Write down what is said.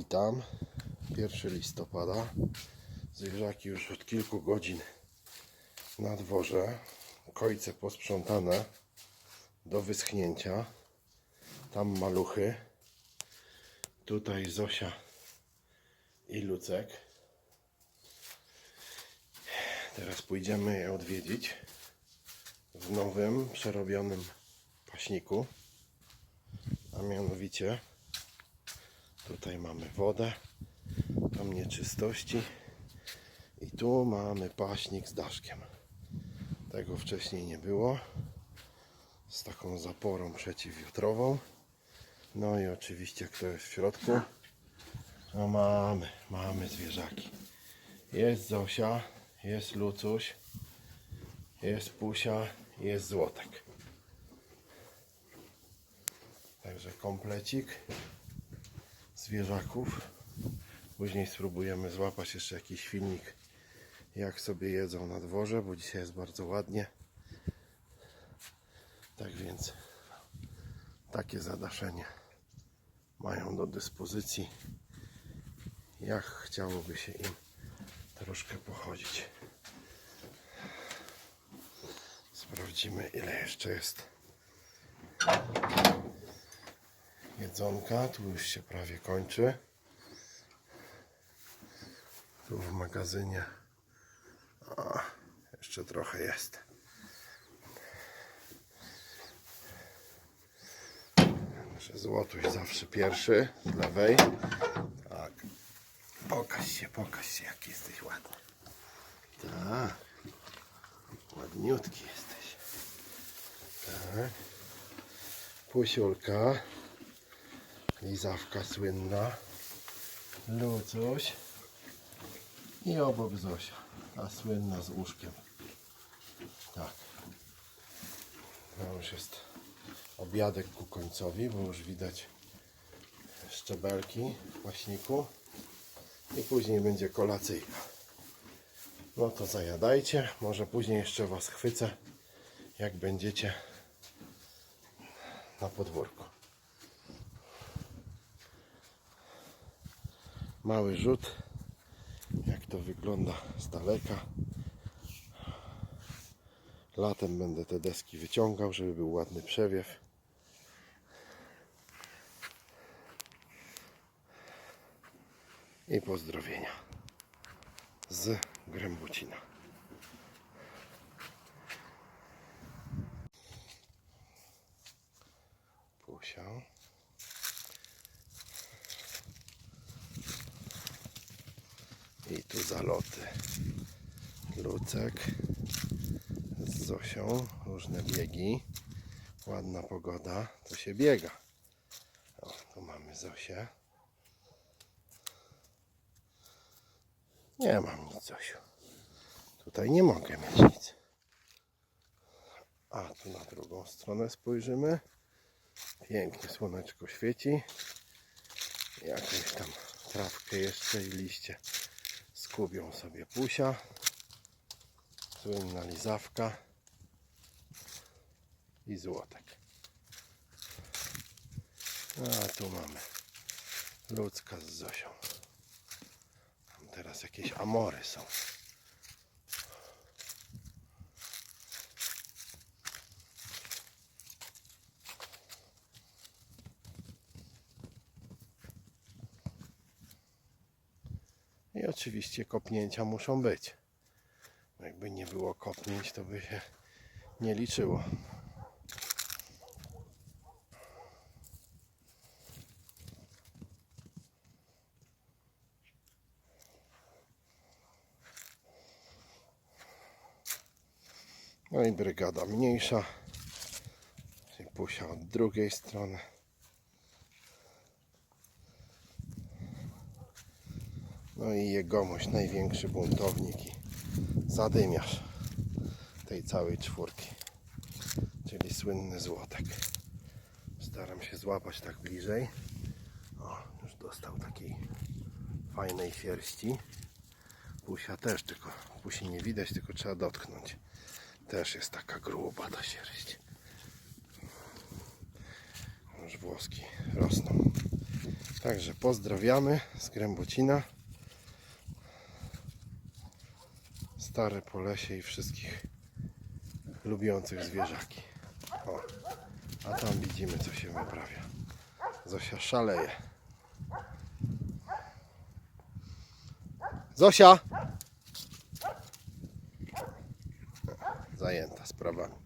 Witam. 1 listopada. Zwierzaki już od kilku godzin na dworze. Kojce posprzątane do wyschnięcia. Tam maluchy. Tutaj Zosia i Lucek. Teraz pójdziemy je odwiedzić w nowym, przerobionym paśniku. A mianowicie Tutaj mamy wodę, tam nieczystości i tu mamy paśnik z daszkiem. Tego wcześniej nie było. Z taką zaporą przeciwwiatrową. No i oczywiście kto jest w środku? No mamy, mamy zwierzaki. Jest Zosia, jest Lucuś, jest Pusia, jest Złotek. Także komplecik zwierzaków. Później spróbujemy złapać jeszcze jakiś filmik, jak sobie jedzą na dworze, bo dzisiaj jest bardzo ładnie. Tak więc takie zadaszenie mają do dyspozycji, jak chciałoby się im troszkę pochodzić. Sprawdzimy, ile jeszcze jest jedzonka. Tu już się prawie kończy. Tu w magazynie o, jeszcze trochę jest. Nasze złotuś zawsze pierwszy z lewej. Tak. Pokaż się, pokaż się, jak jesteś ładny. Tak. Ładniutki jesteś. Tak. Lizawka słynna. Lucuś. I obok Zosia. Ta słynna z łóżkiem. Tak. To już jest obiadek ku końcowi, bo już widać szczebelki w paśniku. I później będzie kolacyjka. No to zajadajcie. Może później jeszcze Was chwycę, jak będziecie na podwórku. Mały rzut, jak to wygląda z daleka. Latem będę te deski wyciągał, żeby był ładny przewiew. I pozdrowienia z Grębucina. Pusiał. I tu zaloty. Lucek z Zosią. Różne biegi. Ładna pogoda. To się biega. O, tu mamy Zosię. Nie mam nic, Zosiu. Tutaj nie mogę mieć nic. A tu na drugą stronę spojrzymy. Pięknie słoneczko świeci. Jakąś tam trawkę jeszcze i liście skubią sobie pusia. Słynna lizawka i złotek. A tu mamy ludzka z Zosią. Tam teraz jakieś amory są. I oczywiście kopnięcia muszą być. Jakby nie było kopnięć, to by się nie liczyło. No i brygada mniejsza. Pusia od drugiej strony. No i jegomość, największy buntownik i zadymiarz tej całej czwórki. Czyli słynny złotek. Staram się złapać tak bliżej. O, już dostał takiej fajnej sierści. Pusia też, tylko pusi nie widać, tylko trzeba dotknąć. Też jest taka gruba ta sierść. Już włoski rosną. Także pozdrawiamy z Grębocina. Stare Polesie i wszystkich lubiących zwierzaki. O, a tam widzimy co się wyprawia. Zosia szaleje. Zosia! Zajęta sprawami.